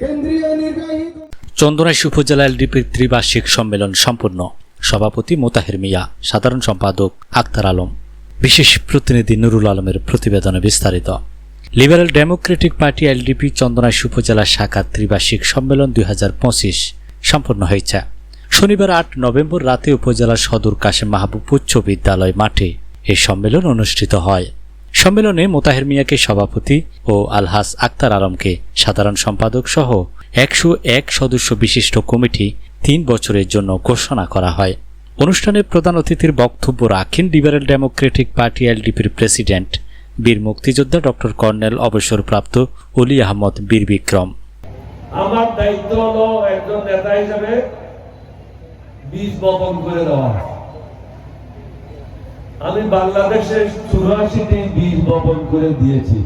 কেন্দ্রীয় নির্বাহী চন্দনাইশ উপজেলা এলডিপির ত্রিবার্ষিক সম্মেলন সম্পূর্ণ সভাপতি মোতাহের মিয়া, সাধারণ সম্পাদক আক্তার আলম। বিশেষ প্রতিনিধি নুরুল আলমের প্রতিবেদনে বিস্তারিত। Liberal democratic party LDP Chandanaish উপজেলা শাখার ত্রিবার্ষিক সম্মেলন দুই হাজার পঁচিশ সম্পন্ন হয়েছে। শনিবার আট নভেম্বর রাতে উপজেলার সদর কাশেম মাহবুব উচ্চ বিদ্যালয় মাঠে এই সম্মেলন অনুষ্ঠিত হয়। সম্মেলনে মোতাহের মিয়াকে সভাপতি ও আলহাস আক্তার আলমকে সাধারণ সম্পাদক সহ একশো এক সদস্য বিশিষ্ট কমিটি তিন বছরের জন্য ঘোষণা করা হয়। অনুষ্ঠানে প্রধান অতিথির বক্তব্য রাখেন লিবারেল ডেমোক্রেটিক পার্টি এলডিপির প্রেসিডেন্ট, বীর মুক্তিযোদ্ধা ডক্টর কর্নেল অবসরপ্রাপ্ত অলি আহমদ বীর বিক্রম। আমার দায়িত্ব হলো একজন নেতা হিসেবে বীজ বপন করে দেওয়া। আমি বাংলাদেশে চুরাশিটি বীজ বপন করে দিয়েছি।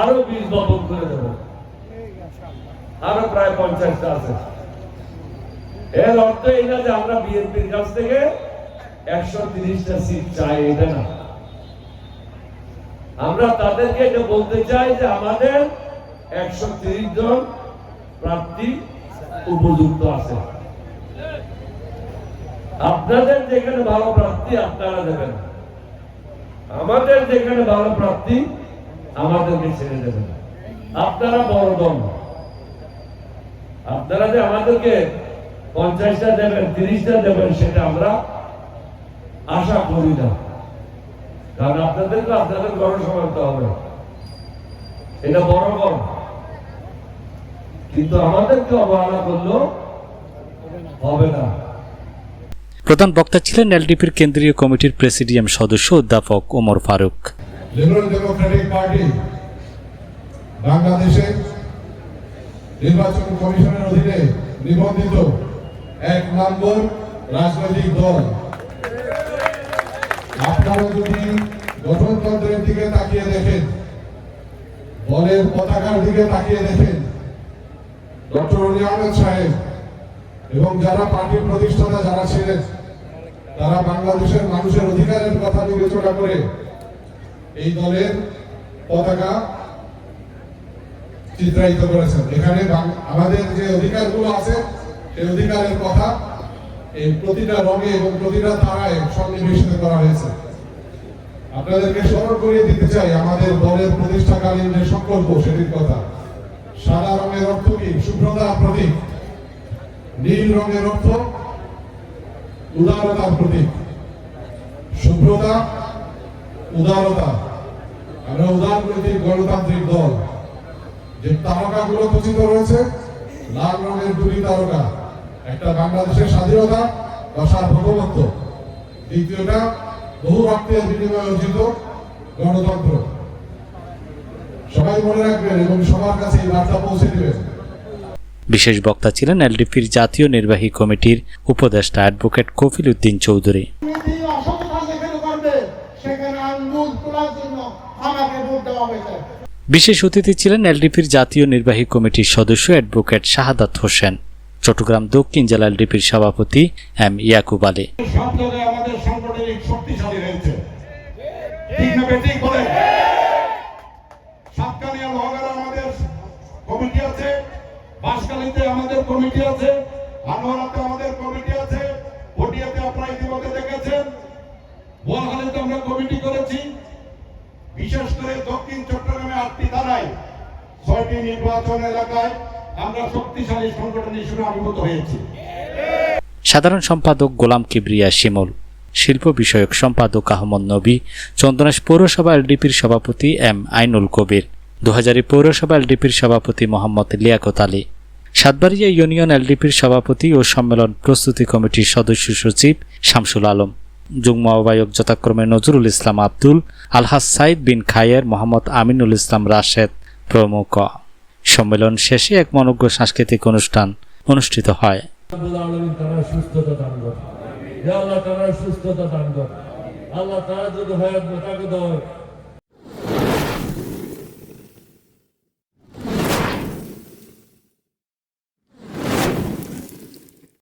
আরও বীজ বপন করে দেব। আরও প্রায় পঞ্চাশটা আছে। এর অর্থ এই না যে আমরা বিএনপির কাছ থেকে একশো তিরিশটা সিট চাই, এটা না। আমরা তাদেরকে এটা বলতে চাই যে আমাদের একশো তিরিশ জন প্রার্থী উপযুক্ত আছে। আপনাদের যেখানে ভালো প্রার্থী আপনারা দেবেন। আমাদের যেখানে ভালো প্রার্থী আমাদেরকে ছেড়ে দেবেন। আপনারা বড় দল আপনারা যে আমাদেরকে পঞ্চাশটা দেবেন, তিরিশটা দেবেন, সেটা আমরা আশা করি না। কারণ আপনাদেরকে আপনাদের গড় সমানতে হবে। এটা বড় গড় কিন্তু আমাদেরকে অবহেলা করলেও হবে না। প্রধান বক্তা ছিলেন এলডিপির কেন্দ্রীয় কমিটির প্রেসিডিয়াম সদস্য অধ্যাপক ওমর ফারুক। ডেমোক্রেটিক পার্টি বাংলাদেশে নির্বাচন কমিশনের অধীনে নিবন্ধিত এক নম্বর রাজনৈতিক দল। আপনারা যদি গঠনতন্ত্রের দিকে তাকিয়ে দেখেন দলের পতাকার দিকে তাকিয়ে দেখেন, ডক্টর সাহেব এবং যারা পার্টির প্রতিষ্ঠাতা যারা ছিলেন তারা বাংলাদেশের মানুষের অধিকারের কথা বিবেচনা করে এই দলের পতাকা চিত্রায়িত করেছেন। এখানে আমাদের যে অধিকারগুলো আছে, সেই অধিকারের কথা এই প্রতিটা রঙে এবং প্রতিটা ধারায় সন্নিবেশিত করা হয়েছে। আপনাদেরকে স্মরণ করিয়ে দিতে চাই, আমাদের দলের প্রতিষ্ঠাকালীন যে সংকল্প, সেটির কথা। সাদা রঙের অর্থ কি? শুভ্রতার প্রতীক। নীল রঙের অর্থ উদারতার প্রতীক। শুভ্রতা উদারতা। আমরা উদারনৈতিক গণতান্ত্রিক দল। যে তারকাগুলো খচিত রয়েছে, লাল রঙের দুটি তারকা। একটা বাংলাদেশের স্বাধীনতা বা সার্বভৌমত্ব দ্বিতীয়টা, বহু রক্তের বিনিময়ে অর্জিত গণতন্ত্র। সবাই মনে রাখবেন এবং সবার কাছে এই বার্তা পৌঁছে দিবেন। বিশেষ বক্তা ছিলেন এলডিপির জাতীয় নির্বাহী কমিটির উপদেষ্টা অ্যাডভোকেট কফিল উদ্দিন চৌধুরী। বিশেষ অতিথি ছিলেন এলডিপির জাতীয় নির্বাহী কমিটির সদস্য অ্যাডভোকেট শাহাদাত হোসেন। চট্টগ্রাম দক্ষিণ জেলা এলডিপির সভাপতি এম ইয়াকুব আলী। ঠিক না বেঠিক বলে সাতকানিয়া লোহাগাড়া আমাদের কমিটি আছে বাঁশকালীতে আমাদের কমিটি আছে, আনোয়ারাতে আমাদের কমিটি আছে ভটিয়াতে আপনারা ইতিমধ্যে দেখেছেন। বোয়ালখালীতে আমরা কমিটি করেছি। বিশেষ করে দক্ষিণ চট্টগ্রামে আটটি থানায়, ছয়টি নির্বাচন এলাকায় আমরা শক্তিশালী সংগঠন হিসেবে আবির্ভূত হয়েছি। সাধারণ সম্পাদক গোলাম কিবরিয়া শিমুল, শিল্প বিষয়ক সম্পাদক আহমদ নবী, চন্দনাশ পৌরসভা এলডিপির সভাপতি এম আইনুল কবির। দুহাজারি পৌরসভা এলডিপির সভাপতি মোহাম্মদ লিয়াকত আলী। সাতবাড়িয়া ইউনিয়ন এলডিপির সভাপতি ও সম্মেলন প্রস্তুতি কমিটির সদস্য সচিব শামসুল আলম। যুগ্ম আহ্বায়ক যথাক্রমে নজরুল ইসলাম আব্দুল, আলহাজ সাইদ বিন খায়ের মোহাম্মদ আমিনুল ইসলাম রাশেদ প্রমুখ। সম্মেলন শেষে এক মনজ্ঞ সাংস্কৃতিক অনুষ্ঠান অনুষ্ঠিত হয়। আল্লাহ তারা যদি হয়